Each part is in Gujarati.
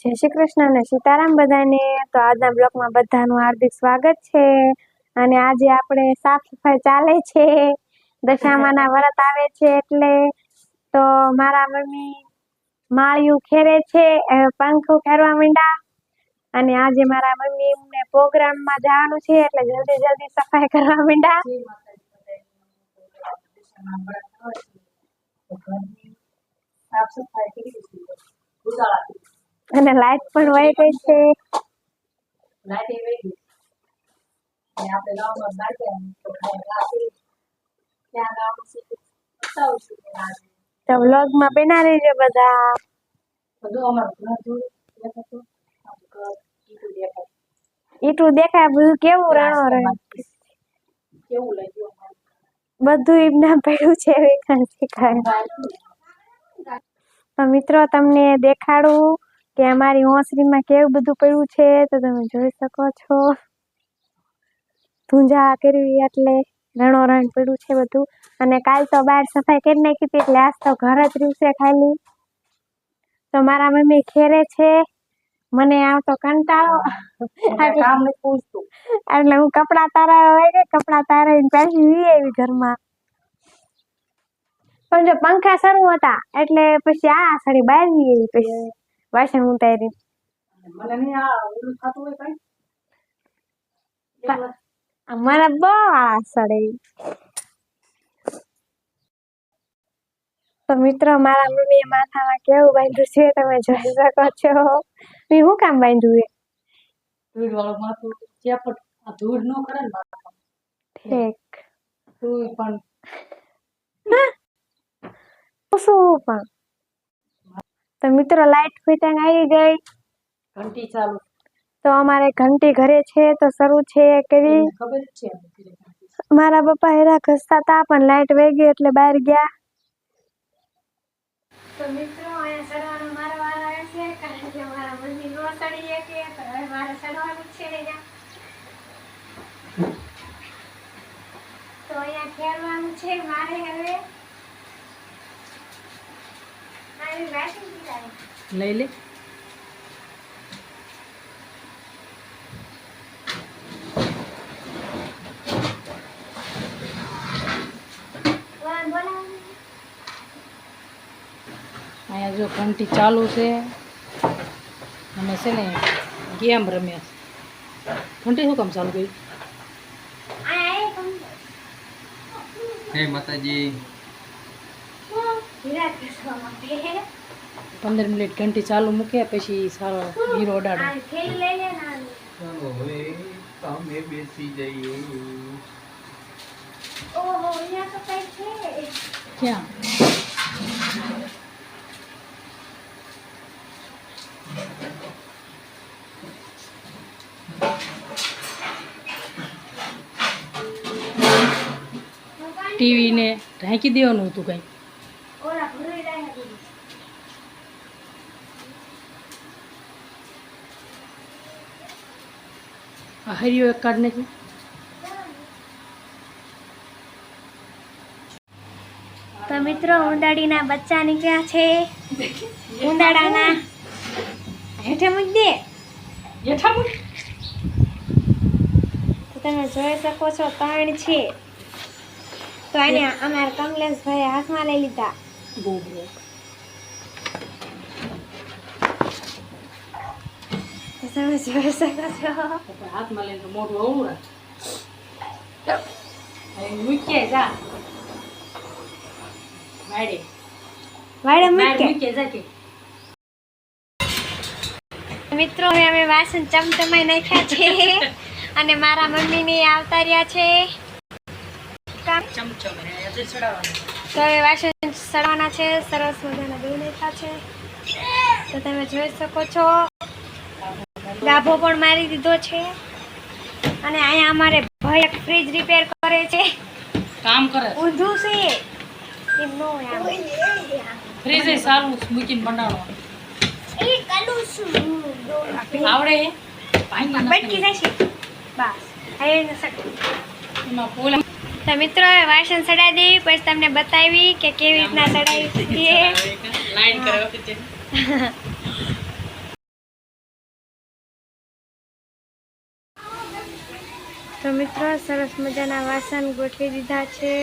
જય શ્રી કૃષ્ણ અને સીતારામ બધાને. તો આજના બ્લોકમાં બધાનું હાર્દિક સ્વાગત છે. અને આજે આપણે સાફ સફાઈ ચાલે છે. દશામાના વ્રત આવે છે એટલે તો મારા મમ્મી માળિયું ખેરે છે પંખો ખેરવા માંડ્યા. અને આજે મારા મમ્મી ને પ્રોગ્રામમાં જવાનું છે એટલે જલ્દી જલ્દી સફાઈ કરવા માંડ્યા. સાફ સફાઈ કરી અને લાઈટ પણ વહી ગઈ છે. તો વ્લોગમાં બેના રહેજો બધા. ઈટું દેખાય બધું કેવું રણો રહે બધું એમના પડ્યું છે વેખાણ શીખાય મિત્રો તમને દેખાડું. કે અમારી ઓસરીમાં કેવું બધું પડ્યું છે તો તમે જોઈ શકો છો. ધૂંજા કરવી એટલે રણોરણ પડ્યું છે બધું. અને કાલ તો બહાર સફાઈ કરી નાખી હતી એટલે આજ તો ઘર જ છે ખાલી. તો મારા મમ્મી ખેરે છે. મને આવતો કંટાળો. એટલે હું કપડાં તારા હોય કે કપડાં તારાઈને પાછી વી આવી ઘરમાં. પણ જો પંખા શરૂ હતા એટલે પછી આ સાડી બહાર વી આવી પછી. વાસણ ઉતારી મને નહીં આ ઓલું થતું હોય કઈ એવું મને બહુ આળસ ચડે તો મિત્રો મારા મમ્મીએ માથામાં કેવું બાંધ્યું છે તમે જોઈ શકો છો મેં શું કામ બાંધ્યું એ ધૂળ વાળું માથું જ્યાં પણ આ ધૂળ ન કરે ને માથામાં. ઠીક તોય પણ શું પણ તો મિત્રો લાઈટ ફિટિંગ આવી ગઈ. ઘંટી ચાલુ. તો અમારે ઘંટી ઘરે છે તો શરૂ છે કેવી? ખબર છે. મારા પપ્પા હેરા ઘસતા હતા પણ લાઈટ વહી ગઈ એટલે બહાર ગયા. તો મિત્રો અહીંયા સડવાનો મારો વારો આવે છે કારણ કે મારા મમ્મી નો સડી શકે તો હવે મારે સડવાનું છે અહીંયા. તો અહીંયા ખેરવાનું છે મારે હવે લઈ લે. અહીંયા જો ઘંટી ચાલુ છે. અમે છે ને ગેમ રમ્યા છે. ઘંટી શું કામ ચાલુ કર્યું? હે માતાજી. પંદર મિનિટ ઘંટી ચાલુ મૂકે પછી સારો હીરો અડાડે. આ થેલી લઈ લે ને આની. ચાલો હવે તમે બેસી જઈએ. ઓહો અહીંયા તો કઈ છે ક્યાં ટીવીને ઢાંકી દેવાનું હતું કંઈ. ઓલા ભૂરી રહ્યા છે. આ હરિયો એક કાર્ડ નથી તો મિત્રો ઉંદાડીના બચ્ચા નીકળ્યા છે. ઉંદાડાના હેઠે મૂકી દે. તો તમે જોઈ શકો છો ત્રણ છે. તો એને અમારા કમલેશભાઈ હાથમાં લઈ લીધા. જોઈ શકો છો હાથમાં લઈને મોઢું અવળું રાખ મૂક્યા જા વાડે વાડે બહાર મૂકે મૂક્યા જા કે મિત્રો હવે અમે વાસણ ચમચમાઈ નાખ્યા છે. અને મારા મમ્મીને આવતા રહ્યા છે. તો હવે વાસણ સડવાના છે સરસ મજાના બે નેતા છે. તો તમે જોઈ શકો છો. ગાભો પણ મારી દીધો છે. અને અહીંયા અમારે ભાઈ એક ફ્રીજ રિપેર કરે છે. કામ કરે ઊંધું છે. એમનો ફ્રીજ એ સારું મૂકીને બનાવવાનું. એ કલું છું. આવડે બટકી જાય છે. બસ. હવે એને સડ એમાં પોલા તો મિત્રો વાસણ ચડાવી દેવી, પછી તમને બતાવી કે કેવી રીતના ચડાવી શકીએ. તો મિત્રો, સરસ મજાના વાસણ ગોઠવી દીધા છે.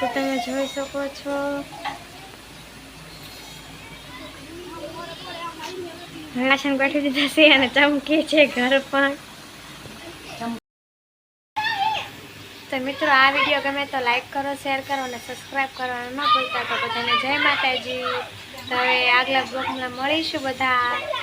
તો તમે જોઈ શકો છો. વાસણ ગોઠવી દીધા છે અને ચમકે છે ઘર પણ. તો મિત્રો, આ વીડિયો ગમે તો લાઈક કરો શેર કરો અને સબસ્ક્રાઈબ કરવાનું ન ભૂલતા. તો બધાને જય માતાજી. તો હવે આગલા બ્લોગમાં મળીશું બધા.